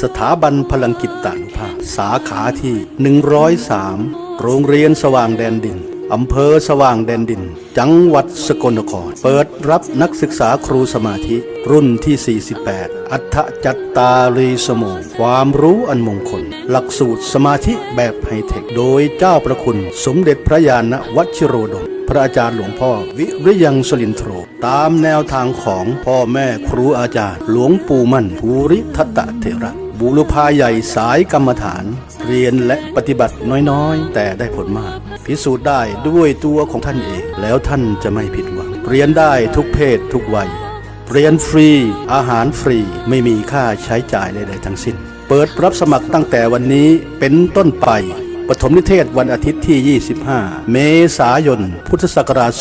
สถาบันพลังกิตตานุภาสาขาที่ 103 โรงเรียนสว่างแดนดิน อำเภอสว่างแดนดิน จังหวัดสกลนคร เปิดรับนักศึกษาครูสมาธิ รุ่นที่ 48 อัฏฐจัตตารีสมงความรู้อันมงคล หลักสูตรสมาธิแบบไฮเทค โดยเจ้าประคุณ สมเด็จพระยาณวัชิโรดม พระอาจารย์หลวงพ่อ วิริยังสลินโทร ตามแนวทางของพ่อแม่ครูอาจารย์ หลวงปู่มั่นภูริทัตตะเถระบุรุพาใหญ่สายกรรมฐาน เรียนและปฏิบัติน้อยๆ แต่ได้ผลมาก พิสูจน์ได้ด้วยตัวของท่านเอง แล้วท่านจะไม่ผิดหวัง เรียนได้ทุกเพศทุกวัยเรียนฟรี อาหารฟรี ไม่มีค่าใช้จ่ายใดๆทั้งสิ้น เปิดรับสมัครตั้งแต่วันนี้เป็นต้นไป ปฐมนิเทศวันอาทิตย์ที่ 25 เมษายน พุทธศักราช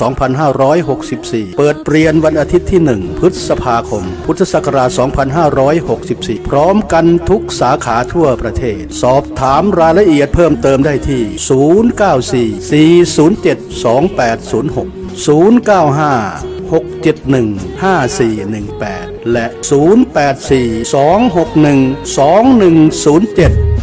2564 เปิดเรียนวันอาทิตย์ที่ 1 พฤษภาคม พุทธศักราช 2564 พร้อมกันทุกสาขาทั่วประเทศ สอบถามรายละเอียดเพิ่มเติมได้ที่ 094 407 2806 095 671 5418 และ 084 261 2107